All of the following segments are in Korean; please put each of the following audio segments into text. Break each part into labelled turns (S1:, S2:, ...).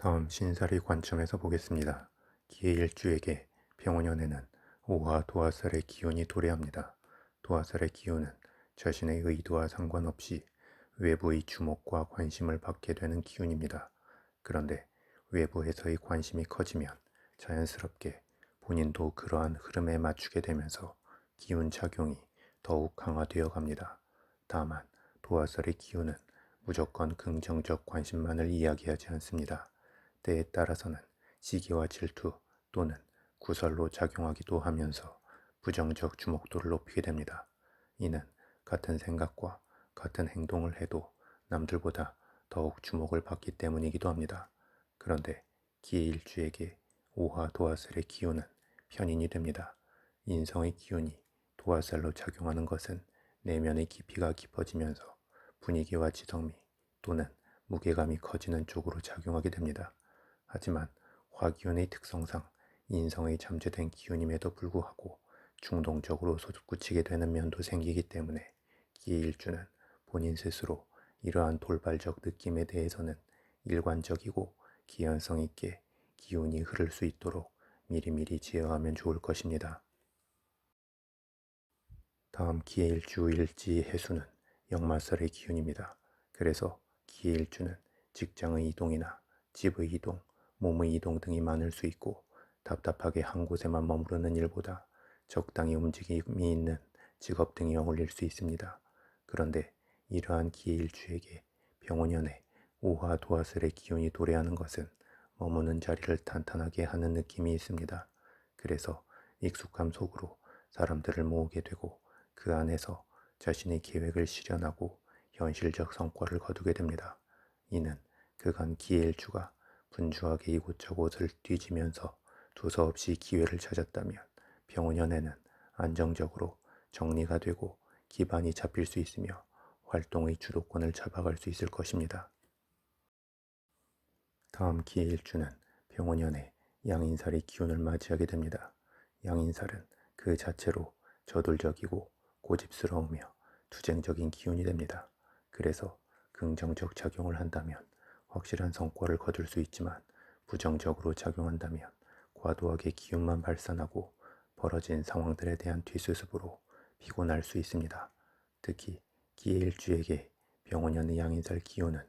S1: 다음 신살의 관점에서 보겠습니다. 기해 일주에게 병원연에는 오화 도화살의 기운이 도래합니다. 도화살의 기운은 자신의 의도와 상관없이 외부의 주목과 관심을 받게 되는 기운입니다. 그런데 외부에서의 관심이 커지면 자연스럽게 본인도 그러한 흐름에 맞추게 되면서 기운 작용이 더욱 강화되어 갑니다. 다만 도화살의 기운은 무조건 긍정적 관심만을 이야기하지 않습니다. 때에 따라서는 시기와 질투 또는 구설로 작용하기도 하면서 부정적 주목도를 높이게 됩니다. 이는 같은 생각과 같은 행동을 해도 남들보다 더욱 주목을 받기 때문이기도 합니다. 그런데 기일주에게 오화 도화살의 기운은 편인이 됩니다. 인성의 기운이 도화살로 작용하는 것은 내면의 깊이가 깊어지면서 분위기와 지성미 또는 무게감이 커지는 쪽으로 작용하게 됩니다. 하지만 화기운의 특성상 인성의 잠재된 기운임에도 불구하고 충동적으로 솟구치게 되는 면도 생기기 때문에 기일주는 본인 스스로 이러한 돌발적 느낌에 대해서는 일관적이고 기연성 있게 기운이 흐를 수 있도록 미리미리 제어하면 좋을 것입니다. 다음 기일주 일지 해수는 역마살의 기운입니다. 그래서 기일주는 직장의 이동이나 집의 이동, 몸의 이동 등이 많을 수 있고 답답하게 한 곳에만 머무르는 일보다 적당히 움직임이 있는 직업 등이 어울릴 수 있습니다. 그런데 이러한 기일주에게 병원연에 오화 도화슬의 기운이 도래하는 것은 머무는 자리를 탄탄하게 하는 느낌이 있습니다. 그래서 익숙함 속으로 사람들을 모으게 되고 그 안에서 자신의 계획을 실현하고 현실적 성과를 거두게 됩니다. 이는 그간 기일주가 분주하게 이곳저곳을 뒤지면서 두서없이 기회를 찾았다면 병원연에는 안정적으로 정리가 되고 기반이 잡힐 수 있으며 활동의 주도권을 잡아갈 수 있을 것입니다. 다음 기일주는 병원연에 양인살의 기운을 맞이하게 됩니다. 양인살은 그 자체로 저돌적이고 고집스러우며 투쟁적인 기운이 됩니다. 그래서 긍정적 작용을 한다면 확실한 성과를 거둘 수 있지만 부정적으로 작용한다면 과도하게 기운만 발산하고 벌어진 상황들에 대한 뒤수습으로 피곤할 수 있습니다. 특히 기해일주에게 병원연의 양인살 기운은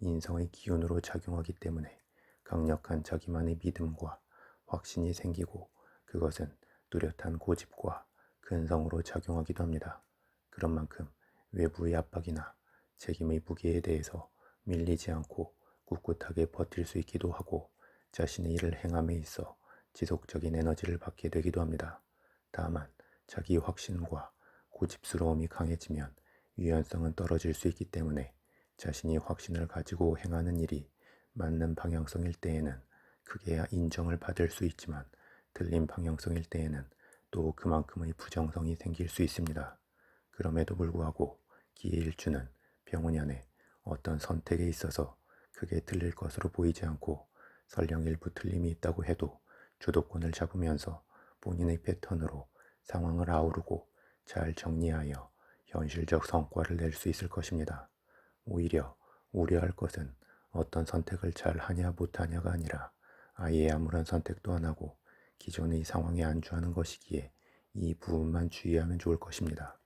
S1: 인성의 기운으로 작용하기 때문에 강력한 자기만의 믿음과 확신이 생기고 그것은 뚜렷한 고집과 근성으로 작용하기도 합니다. 그런 만큼 외부의 압박이나 책임의 무게에 대해서 밀리지 않고 꿋꿋하게 버틸 수 있기도 하고 자신의 일을 행함에 있어 지속적인 에너지를 받게 되기도 합니다. 다만 자기 확신과 고집스러움이 강해지면 유연성은 떨어질 수 있기 때문에 자신이 확신을 가지고 행하는 일이 맞는 방향성일 때에는 크게 인정을 받을 수 있지만 틀린 방향성일 때에는 또 그만큼의 부정성이 생길 수 있습니다. 그럼에도 불구하고 기일주는 병원연에 어떤 선택에 있어서 크게 틀릴 것으로 보이지 않고 설령 일부 틀림이 있다고 해도 주도권을 잡으면서 본인의 패턴으로 상황을 아우르고 잘 정리하여 현실적 성과를 낼 수 있을 것입니다. 오히려 우려할 것은 어떤 선택을 잘 하냐 못하냐가 아니라 아예 아무런 선택도 안 하고 기존의 상황에 안주하는 것이기에 이 부분만 주의하면 좋을 것입니다.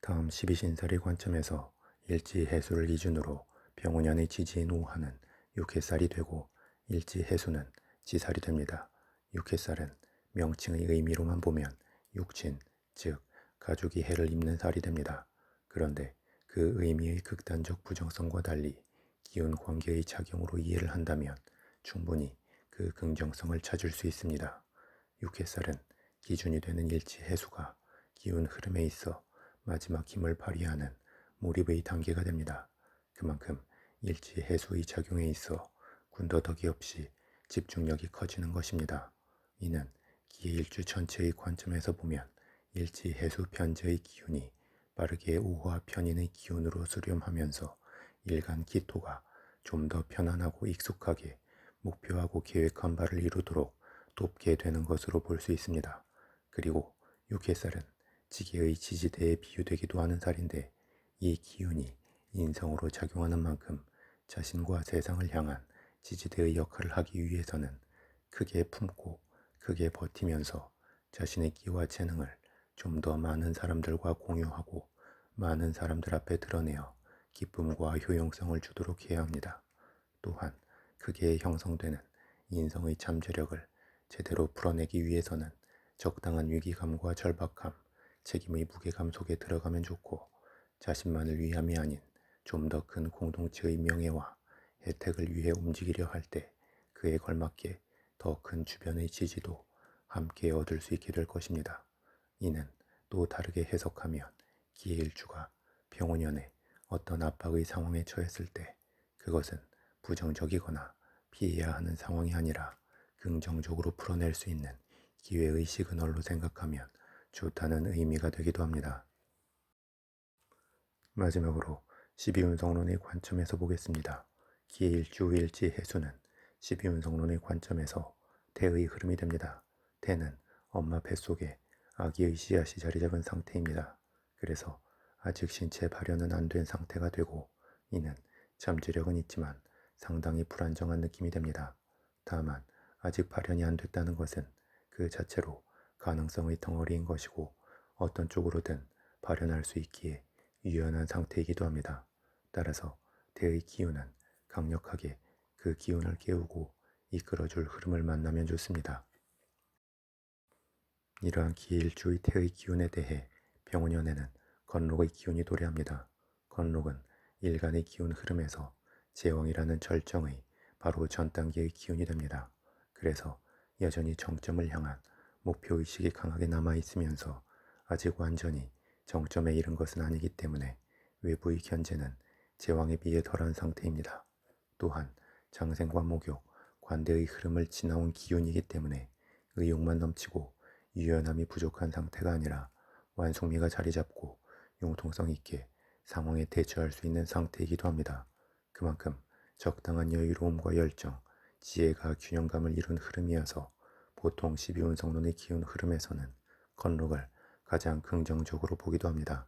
S1: 다음 12신살의 관점에서 일지 해수를 기준으로 병원연의 지지인 오하는 육해살이 되고 일지 해수는 지살이 됩니다. 육해살은 명칭의 의미로만 보면 육친, 즉 가족이 해를 입는 살이 됩니다. 그런데 그 의미의 극단적 부정성과 달리 기운 관계의 작용으로 이해를 한다면 충분히 그 긍정성을 찾을 수 있습니다. 육해살은 기준이 되는 일치 해수가 기운 흐름에 있어 마지막 힘을 발휘하는 몰입의 단계가 됩니다. 그만큼 일치 해수의 작용에 있어 군더더기 없이 집중력이 커지는 것입니다. 이는 기일주 전체의 관점에서 보면 일치 해수 편제의 기운이 빠르게 우화 편인의 기운으로 수렴하면서 일간 기토가 좀 더 편안하고 익숙하게 목표하고 계획한 바를 이루도록 돕게 되는 것으로 볼 수 있습니다. 그리고 육해살은 지게의 지지대에 비유되기도 하는 살인데 이 기운이 인성으로 작용하는 만큼 자신과 세상을 향한 지지대의 역할을 하기 위해서는 크게 품고 크게 버티면서 자신의 끼와 재능을 좀 더 많은 사람들과 공유하고 많은 사람들 앞에 드러내어 기쁨과 효용성을 주도록 해야 합니다. 또한 크게 형성되는 인성의 잠재력을 제대로 풀어내기 위해서는 적당한 위기감과 절박함, 책임의 무게감 속에 들어가면 좋고 자신만을 위함이 아닌 좀 더 큰 공동체의 명예와 혜택을 위해 움직이려 할 때 그에 걸맞게 더 큰 주변의 지지도 함께 얻을 수 있게 될 것입니다. 이는 또 다르게 해석하면 기해일주가 병원연에 어떤 압박의 상황에 처했을 때 그것은 부정적이거나 피해야 하는 상황이 아니라 긍정적으로 풀어낼 수 있는 기회의 시그널로 생각하면 좋다는 의미가 되기도 합니다. 마지막으로 12운성론의 관점에서 보겠습니다. 기일주 일지 해수는 12운성론의 관점에서 태의 흐름이 됩니다. 태는 엄마 뱃속에 아기의 씨앗이 자리 잡은 상태입니다. 그래서 아직 신체 발현은 안 된 상태가 되고 이는 잠재력은 있지만 상당히 불안정한 느낌이 됩니다. 다만 아직 발현이 안 됐다는 것은 그 자체로 가능성의 덩어리인 것이고 어떤 쪽으로든 발현할 수 있기에 유연한 상태이기도 합니다. 따라서 대의 기운은 강력하게 그 기운을 깨우고 이끌어줄 흐름을 만나면 좋습니다. 이러한 기일주의 태의 기운에 대해 병원연에는 건록의 기운이 도래합니다. 건록은 일간의 기운 흐름에서 제왕이라는 절정의 바로 전 단계의 기운이 됩니다. 그래서 여전히 정점을 향한 목표의식이 강하게 남아있으면서 아직 완전히 정점에 이른 것은 아니기 때문에 외부의 견제는 제왕에 비해 덜한 상태입니다. 또한 장생과 목욕, 관대의 흐름을 지나온 기운이기 때문에 의욕만 넘치고 유연함이 부족한 상태가 아니라 완숙미가 자리 잡고 융통성 있게 상황에 대처할 수 있는 상태이기도 합니다. 그만큼 적당한 여유로움과 열정, 지혜가 균형감을 이룬 흐름이어서 보통 12운성론의 기운 흐름에서는 건록을 가장 긍정적으로 보기도 합니다.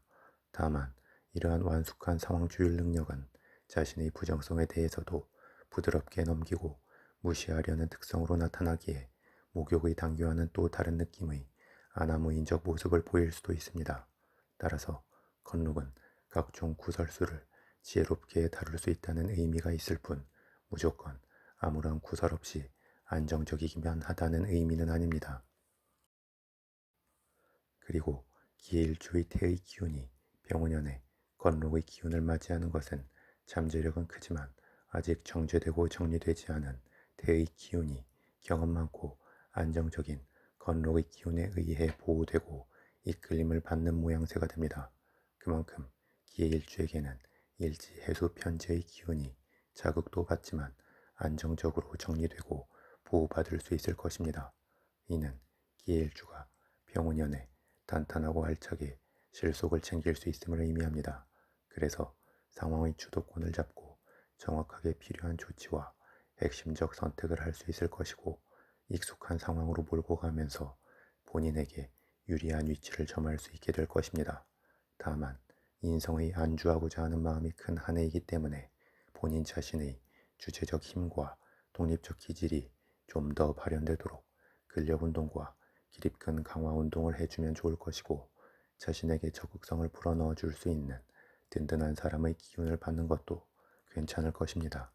S1: 다만 이러한 완숙한 상황 주율 능력은 자신의 부정성에 대해서도 부드럽게 넘기고 무시하려는 특성으로 나타나기에 목욕의 당교와는 또 다른 느낌의 아나무인적 모습을 보일 수도 있습니다. 따라서 건록은 각종 구설수를 지혜롭게 다룰 수 있다는 의미가 있을 뿐 무조건 아무런 구설 없이 안정적이기만 하다는 의미는 아닙니다. 그리고 기일주의 태의 기운이 병원연에 건록의 기운을 맞이하는 것은 잠재력은 크지만 아직 정제되고 정리되지 않은 태의 기운이 경험 많고 안정적인 건록의 기운에 의해 보호되고 이끌림을 받는 모양새가 됩니다. 그만큼 기일주에게는 일지 해수 편제의 기운이 자극도 받지만 안정적으로 정리되고 보호받을 수 있을 것입니다. 이는 기일주가 병원연에 단단하고 알차게 실속을 챙길 수 있음을 의미합니다. 그래서 상황의 주도권을 잡고 정확하게 필요한 조치와 핵심적 선택을 할 수 있을 것이고 익숙한 상황으로 몰고 가면서 본인에게 유리한 위치를 점할 수 있게 될 것입니다. 다만 인성의 안주하고자 하는 마음이 큰 한 해이기 때문에 본인 자신의 주체적 힘과 독립적 기질이 좀 더 발현되도록 근력 운동과 기립근 강화 운동을 해주면 좋을 것이고 자신에게 적극성을 불어넣어 줄 수 있는 든든한 사람의 기운을 받는 것도 괜찮을 것입니다.